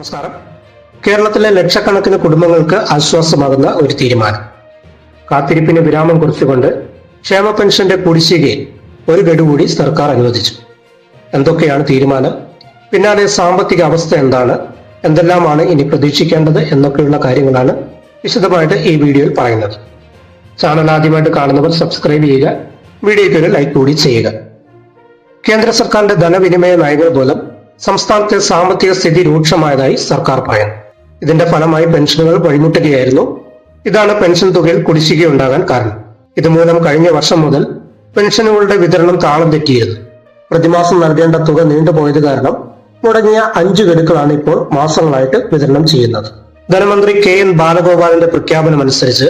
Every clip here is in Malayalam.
നമസ്കാരം. കേരളത്തിലെ ലക്ഷക്കണക്കിന് കുടുംബങ്ങൾക്ക് ആശ്വാസമാകുന്ന ഒരു തീരുമാനം. കാത്തിരിപ്പിന് വിരാമം കുറിച്ചുകൊണ്ട് ക്ഷേമ പെൻഷന്റെ കുടിശ്ശികയിൽ ഒരു ഗഡു കൂടി സർക്കാർ അനുവദിച്ചു. എന്തൊക്കെയാണ് തീരുമാനം? പിന്നാലെ സാമ്പത്തിക അവസ്ഥ എന്താണ്? എന്തെല്ലാമാണ് ഇനി പ്രതീക്ഷിക്കേണ്ടത്? എന്നൊക്കെയുള്ള കാര്യങ്ങളാണ് വിശദമായിട്ട് ഈ വീഡിയോയിൽ പറയുന്നത്. ചാനൽ ആദ്യമായിട്ട് കാണുന്നവർ സബ്സ്ക്രൈബ് ചെയ്യുക വീഡിയോയ്ക്ക് ഒരു ലൈക്ക് കൂടി ചെയ്യുക. കേന്ദ്ര സർക്കാരിന്റെ ധനവിനിമയ നയങ്ങൾ മൂലം സംസ്ഥാനത്തെ സാമ്പത്തിക സ്ഥിതി രൂക്ഷമായതായി സർക്കാർ പറയുന്നു. ഇതിന്റെ ഫലമായി പെൻഷനുകൾ വഴിമുട്ടുകയായിരുന്നു. ഇതാണ് പെൻഷൻ തുകയിൽ കുടിശ്ശികയുണ്ടാകാൻ കാരണം. ഇതുമൂലം കഴിഞ്ഞ വർഷം മുതൽ പെൻഷനുകളുടെ വിതരണം താളം തെറ്റിയിരുന്നു. പ്രതിമാസം നൽകേണ്ട തുക നീണ്ടുപോയത് കാരണം മുടങ്ങിയ അഞ്ചു ഗഡുക്കളാണ് ഇപ്പോൾ മാസങ്ങളായിട്ട് വിതരണം ചെയ്യുന്നത്. ധനമന്ത്രി കെ എൻ ബാലഗോപാലിന്റെ പ്രഖ്യാപനം അനുസരിച്ച്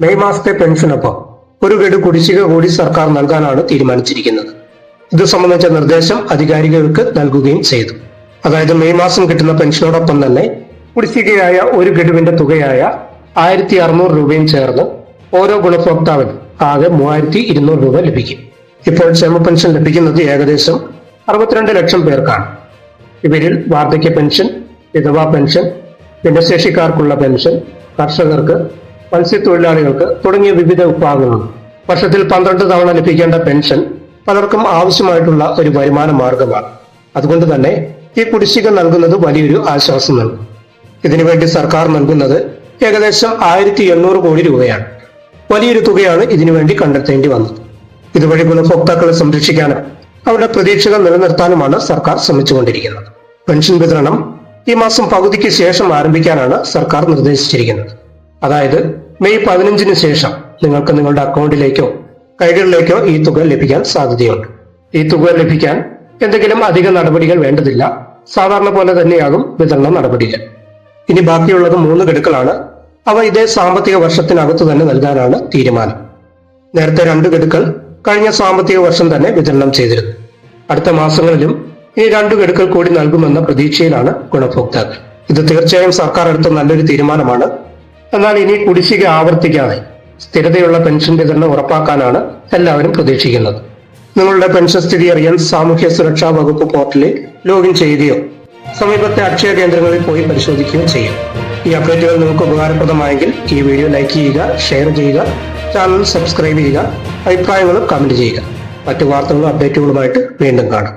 മെയ് മാസത്തെ പെൻഷനൊപ്പം ഒരു ഗഡു കുടിശ്ശിക കൂടി സർക്കാർ നൽകാനാണ് തീരുമാനിച്ചിരിക്കുന്നത്. ഇത് സംബന്ധിച്ച നിർദ്ദേശം അധികാരികൾക്ക് നൽകുകയും ചെയ്തു. അതായത് മെയ് മാസം കിട്ടുന്ന പെൻഷനോടൊപ്പം തന്നെ കുടിശ്ശികയായ ഒരു ഗഡുവിന്റെ തുകയായ ആയിരത്തി അറുന്നൂറ് രൂപയും ചേർന്ന് ഓരോ ഗുണഭോക്താവിനും ആകെ മൂവായിരത്തി ഇരുന്നൂറ് രൂപ ലഭിക്കും. ഇപ്പോൾ ക്ഷേമ പെൻഷൻ ലഭിക്കുന്നത് ഏകദേശം അറുപത്തിരണ്ട് ലക്ഷം പേർക്കാണ്. ഇവരിൽ വാർദ്ധക്യ പെൻഷൻ വിധവാ പെൻഷൻ ഭിന്നശേഷിക്കാർക്കുള്ള പെൻഷൻ കർഷകർക്ക് മത്സ്യത്തൊഴിലാളികൾക്ക് തുടങ്ങിയ വിവിധ വിഭാഗങ്ങളുണ്ട് വർഷത്തിൽ പന്ത്രണ്ട് തവണ ലഭിക്കേണ്ട പെൻഷൻ പലർക്കും ആവശ്യമായിട്ടുള്ള ഒരു വരുമാന മാർഗമാണ്. അതുകൊണ്ട് തന്നെ ഈ കുടിശ്ശിക നൽകുന്നത് വലിയൊരു ആശ്വാസം നൽകും. ഇതിനുവേണ്ടി സർക്കാർ നൽകുന്നത് ഏകദേശം ആയിരത്തി എണ്ണൂറ് കോടി രൂപയാണ്. വലിയൊരു തുകയാണ് ഇതിനുവേണ്ടി കണ്ടെത്തേണ്ടി വന്നത്. ഇതുവഴി ഗുണഭോക്താക്കളെ സംരക്ഷിക്കാനും അവരുടെ പ്രതീക്ഷകൾ നിലനിർത്താനുമാണ് സർക്കാർ ശ്രമിച്ചുകൊണ്ടിരിക്കുന്നത്. പെൻഷൻ വിതരണം ഈ മാസം പകുതിക്ക് ശേഷം ആരംഭിക്കാനാണ് സർക്കാർ നിർദ്ദേശിച്ചിരിക്കുന്നത്. അതായത് മെയ് പതിനഞ്ചിന് ശേഷം നിങ്ങൾക്ക് നിങ്ങളുടെ അക്കൗണ്ടിലേക്കോ കൈകളിലേക്കോ ഈ തുക ലഭിക്കാൻ സാധ്യതയുണ്ട്. ഈ തുക ലഭിക്കാൻ എന്തെങ്കിലും അധിക നടപടികൾ വേണ്ടതില്ല. സാധാരണ പോലെ തന്നെയാകും വിതരണ നടപടികൾ. ഇനി ബാക്കിയുള്ളത് മൂന്ന് ഗഡുക്കളാണ്. അവ ഇതേ സാമ്പത്തിക വർഷത്തിനകത്ത് തന്നെ നൽകാനാണ് തീരുമാനം. നേരത്തെ രണ്ട് ഗഡുക്കൾ കഴിഞ്ഞ സാമ്പത്തിക വർഷം തന്നെ വിതരണം ചെയ്തിരുന്നു. അടുത്ത മാസങ്ങളിലും ഈ രണ്ട് ഗഡുക്കൾ കൂടി നൽകുമെന്ന പ്രതീക്ഷയിലാണ് ഗുണഭോക്താക്കൾ. ഇത് തീർച്ചയായും സർക്കാർ എടുത്ത നല്ലൊരു തീരുമാനമാണ്. എന്നാൽ ഇനി കുടിശ്ശിക ആവർത്തിക്കാതെ സ്ഥിരതയുള്ള പെൻഷൻ വിതരണം ഉറപ്പാക്കാനാണ് എല്ലാവരും പ്രതീക്ഷിക്കുന്നത്. നിങ്ങളുടെ പെൻഷൻ സ്ഥിതി അറിയാൻ സാമൂഹ്യ സുരക്ഷാ വകുപ്പ് പോർട്ടലിൽ ലോഗിൻ ചെയ്യുകയോ സമീപത്തെ അക്ഷയ കേന്ദ്രങ്ങളിൽ പോയി പരിശോധിക്കുകയും ചെയ്യും. ഈ അപ്ഡേറ്റുകൾ നിങ്ങൾക്ക് ഉപകാരപ്രദമായെങ്കിൽ ഈ വീഡിയോ ലൈക്ക് ചെയ്യുക ഷെയർ ചെയ്യുക ചാനൽ സബ്സ്ക്രൈബ് ചെയ്യുക അഭിപ്രായങ്ങളും കമന്റ് ചെയ്യുക. മറ്റു വാർത്തകളും അപ്ഡേറ്റുകളുമായിട്ട് വീണ്ടും കാണാം.